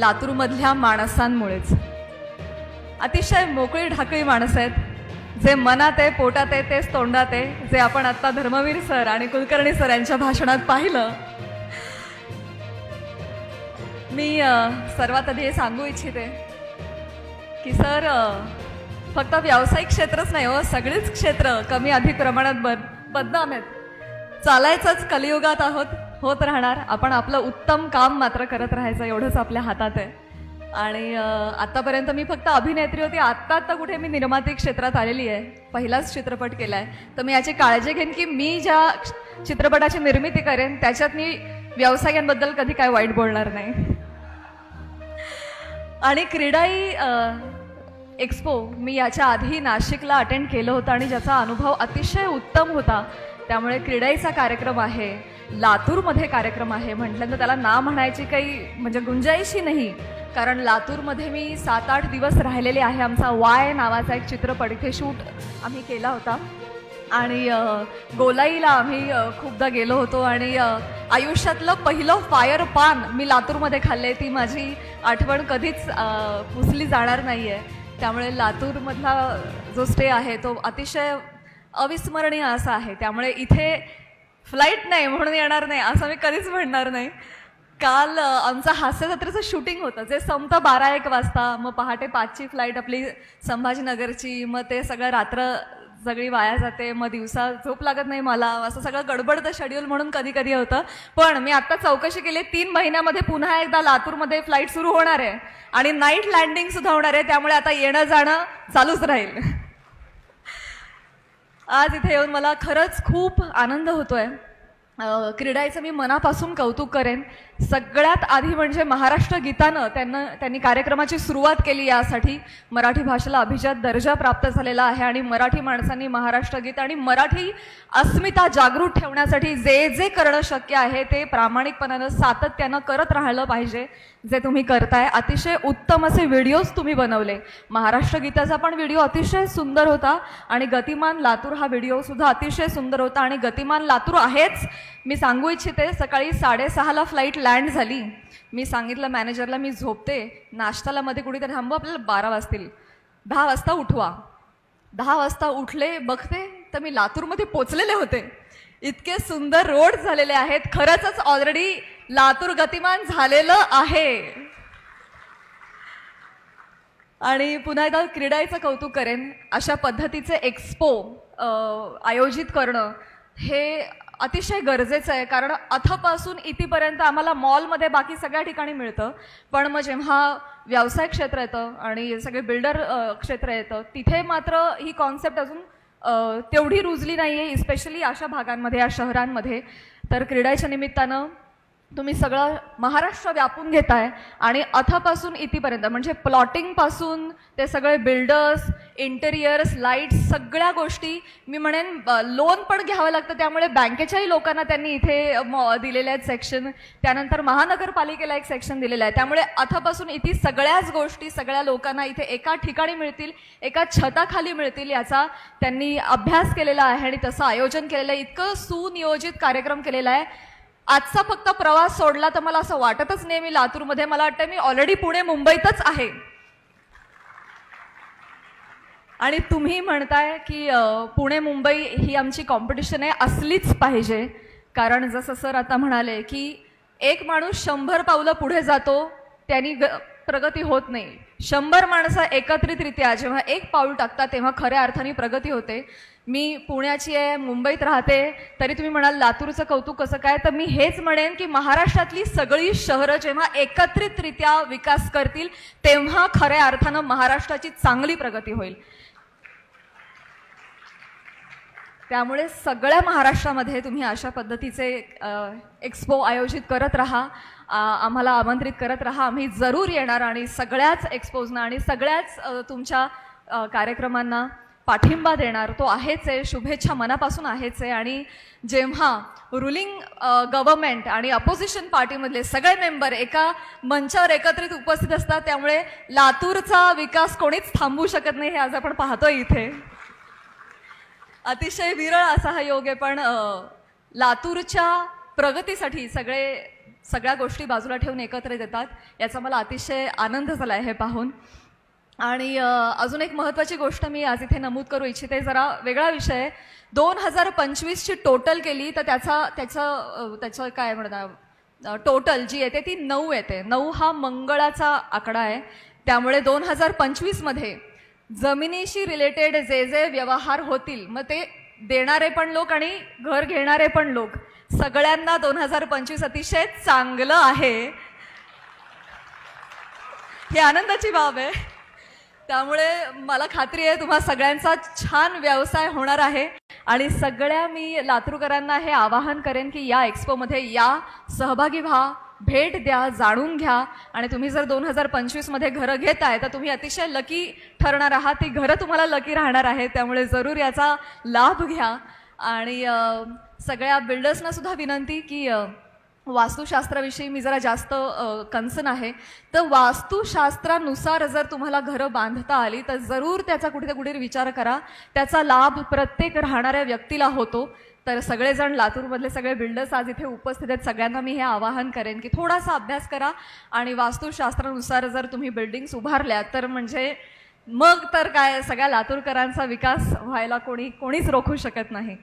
लातूरमधल्या माणसांमुळेच. अतिशय मोकळी ढाकळी माणसं आहेत. जे मनात आहे पोटात आहे तेच तोंडात आहे. जे आपण आत्ता धर्मवीर सर आणि कुलकर्णी सर यांच्या भाषणात पाहिलं. मी सर्वात आधी हे सांगू इच्छिते की सर फक्त व्यावसायिक क्षेत्रच नाही हो सगळीच क्षेत्र कमी अधिक प्रमाणात बद बदनाम आहेत. चालायचंच कलियुगात आहोत. होत राहणार. आपण आपलं उत्तम काम मात्र करत राहायचं एवढंच आपल्या हातात आहे. आणि आत्तापर्यंत मी फक्त अभिनेत्री होती. आत्ता आत्ता कुठे मी निर्माती क्षेत्रात आलेली आहे. पहिलाच चित्रपट केला आहे तर मी याची काळजी घेईन की मी ज्या चित्रपटाची निर्मिती करेन त्याच्यात मी व्यवसायांबद्दल कधी काय वाईट बोलणार नाही. आणि क्रीडाई एक्सपो मी याच्या आधी नाशिकला अटेंड केलं होतं आणि ज्याचा अनुभव अतिशय उत्तम होता. त्यामुळे क्रीडाईचा कार्यक्रम आहे लातूरमध्ये कार्यक्रम आहे. म्हटल्यानंतर त्याला ना म्हणायची काही म्हणजे गुंजाईशी नाही कारण लातूरमध्ये मी सात आठ दिवस राहिलेले आहे. आमचा वाय नावाचा एक चित्रपट इथे शूट आम्ही केला होता. आणि गोलाईला आम्ही खूपदा गेलो होतो. आणि आयुष्यातलं पहिलं फायर पान मी लातूरमध्ये खाल्ले ती माझी आठवण कधीच पुसली जाणार नाही आहे त्यामुळे लातूरमधला जो स्टे आहे तो अतिशय अविस्मरणीय असा आहे. त्यामुळे इथे फ्लाईट नाही म्हणून येणार नाही असं मी कधीच म्हणणार नाही. काल आमचं हास्यजत्रेचं शूटिंग होतं. जे संपतं बारा एक वाजता मग पहाटे पाचची फ्लाईट आपली संभाजीनगरची मग ते सगळं रात्र सगळी वाया जाते मग दिवसा झोप लागत नाही मला असं सगळं गडबडतं शेड्यूल म्हणून कधी कधी होतं. पण मी आत्ता चौकशी केली तीन महिन्यामध्ये पुन्हा एकदा लातूरमध्ये फ्लाईट सुरू होणार आहे. आणि नाईट लँडिंग सुद्धा होणार आहे त्यामुळे आता येणं जाणं चालूच राहील. आज इथे येऊन मला खरंच खूप आनंद होतोय. आहे क्रीडाईचं मी मनापासून कौतुक करेन. सगळ्यात आधी म्हणजे महाराष्ट्र गीतानं त्यांना त्यांनी कार्यक्रमाची सुरुवात केली यासाठी. मराठी भाषेला अभिजात दर्जा प्राप्त झालेला आहे आणि मराठी माणसांनी महाराष्ट्र गीत आणि मराठी अस्मिता जागृत ठेवण्यासाठी जे जे करणं शक्य आहे ते प्रामाणिकपणानं सातत्यानं करत राहिलं पाहिजे. जे तुम्ही करताय अतिशय उत्तम असे व्हिडिओज तुम्ही बनवले. महाराष्ट्र गीताचा पण व्हिडिओ अतिशय सुंदर होता आणि गतिमान लातूर हा व्हिडिओसुद्धा अतिशय सुंदर होता आणि गतिमान लातूर आहेच. मी सांगू इच्छिते सकाळी साडेसहाला फ्लाईट लँड झाली. मी सांगितलं मॅनेजरला मी झोपते. नाश्त्याला मध्ये कुठेतरी थांबू आपल्याला बारा वाजतील. दहा वाजता उठवा. दहा वाजता उठले बघते तर मी लातूरमध्ये पोचलेले होते. इतके सुंदर रोड झालेले आहेत. खरंच ऑलरेडी लातूर गतिमान झालेलं आहे. आणि पुन्हा एकदा क्रीडाईचं कौतुक करेन. अशा पद्धतीचे एक्सपो आयोजित करणं हे अतिशय गरजेचं आहे कारण अथपासून इथपर्यंत आम्हाला मॉलमध्ये बाकी सगळ्या ठिकाणी मिळतं. पण मग जेव्हा व्यवसाय क्षेत्र येतं आणि सगळे बिल्डर क्षेत्र येतं तिथे मात्र ही कॉन्सेप्ट अजून तेवढी रुजली नाही आहे इस्पेशली अशा भागांमध्ये या शहरांमध्ये. तर क्रीडाच्या निमित्तानं तुम्ही सगळं महाराष्ट्र व्यापून घेताय आणि अथपासून इथपर्यंत म्हणजे प्लॉटिंगपासून ते सगळे बिल्डर्स इंटेरियर्स लाईट्स सगळ्या गोष्टी मी म्हणेन लोन पण घ्यावं लागतं. त्यामुळे बँकेच्याही लोकांना त्यांनी इथे दिलेले आहेत सेक्शन त्यानंतर महानगरपालिकेला एक सेक्शन दिलेलं आहे. त्यामुळे अथपासून इथे सगळ्याच गोष्टी सगळ्या लोकांना इथे एका ठिकाणी मिळतील एका छताखाली मिळतील याचा त्यांनी अभ्यास केलेला आहे आणि तसं आयोजन केलेलं आहे. इतकं सुनियोजित कार्यक्रम केलेला आहे. आजचा फक्त प्रवास सोडला तर मला असं वाटतच नाही मी लातूरमध्ये. मला वाटतं मी ऑलरेडी पुणे मुंबईतच आहे. आणि तुम्ही म्हणताय की पुणे मुंबई ही आमची कॉम्पिटिशन आहे असलीच पाहिजे. कारण जसं सर आता म्हणाले की एक माणूस शंभर पावलं पुढे जातो त्यांनी ग प्रगती होत नाही. शंभर माणसं एकत्रितरित्या जेव्हा एक पाऊल टाकतात तेव्हा खऱ्या अर्थाने प्रगती होते. मी पुण्याची आहे मुंबईत राहते तरी तुम्ही म्हणाल लातूरचं कौतुक कसं काय? तर मी हेच म्हणेन की महाराष्ट्रातली सगळी शहरं जेव्हा एकत्रितरित्या विकास करतील तेव्हा खऱ्या अर्थानं महाराष्ट्राची चांगली प्रगती होईल. त्यामुळे सगळ्या महाराष्ट्रामध्ये तुम्ही अशा पद्धतीचे एक्सपो आयोजित करत राहा आम्हाला आमंत्रित करत राहा. आम्ही जरूर येणार आणि सगळ्याच एक्सपोजना आणि सगळ्याच तुमच्या कार्यक्रमांना पाठिंबा देणार. तो आहेच आहे शुभेच्छा मनापासून आहेच आहे. आणि जेव्हा रुलिंग गव्हर्नमेंट आणि अपोजिशन पार्टीमधले सगळे मेंबर एका मंचावर एकत्रित उपस्थित असतात त्यामुळे लातूरचा विकास कोणीच थांबवू शकत नाही हे आज आपण पाहतोय इथे. अतिशय विरळ असा हा योग आहे पण लातूरच्या प्रगतीसाठी सगळे सगळ्या गोष्टी बाजूला ठेवून एकत्र येतात याचा मला अतिशय आनंद झाला आहे हे पाहून. आणि अजून एक महत्त्वाची गोष्ट मी आज इथे नमूद करू इच्छिते जरा वेगळा विषय. आहे दोन हजार पंचवीसची टोटल केली तर त्याचा त्याचं त्याचं काय म्हणतात टोटल जी येते ती नऊ येते. नऊ हा मंगळाचा आकडा आहे. त्यामुळे दोन हजार पंचवीसमध्ये जमिनीशी रिलेटेड जे जे व्यवहार होतील मग ते देणारे पण लोक आणि घर घेणारे पण लोक सगळ्यांना दोन हजार पंचवीस अतिशय चांगलं आहे. ही आनंदाची बाब आहे. त्यामुळे मला खात्री आहे तुम्हा सगळ्यांचा छान व्यवसाय होणार आहे. आणि सगळ्या मी लातूरकरांना हे आवाहन करेन की या एक्स्पोमध्ये या सहभागी व्हा भेट द्या जाणून घ्या. आणि तुम्ही जर दोन हजार पंचवीसमध्ये घरं घेत आहे तर तुम्ही अतिशय लकी ठरणार आहात. ती घरं तुम्हाला लकी राहणार आहे त्यामुळे जरूर याचा लाभ घ्या. आणि सगळ्या बिल्डर्सना सुद्धा विनंती की वास्तुशास्त्राविषयी मी जरा जास्त कन्सर्न आहे. तर वास्तुशास्त्रानुसार जर तुम्हाला घरं बांधता आली तर जरूर त्याचा कुठे कुठे विचार करा. त्याचा लाभ प्रत्येक राहणाऱ्या व्यक्तीला होतो. तर सगळेजण लातूरमधले सगळे बिल्डर्स आज इथे उपस्थित आहेत. सगळ्यांना मी हे आवाहन करेन की थोडासा अभ्यास करा आणि वास्तुशास्त्रानुसार जर तुम्ही बिल्डिंग्स उभारल्या तर म्हणजे मग तर काय सगळ्या लातूरकरांचा विकास व्हायला कोणी कोणीच रोखू शकत नाही.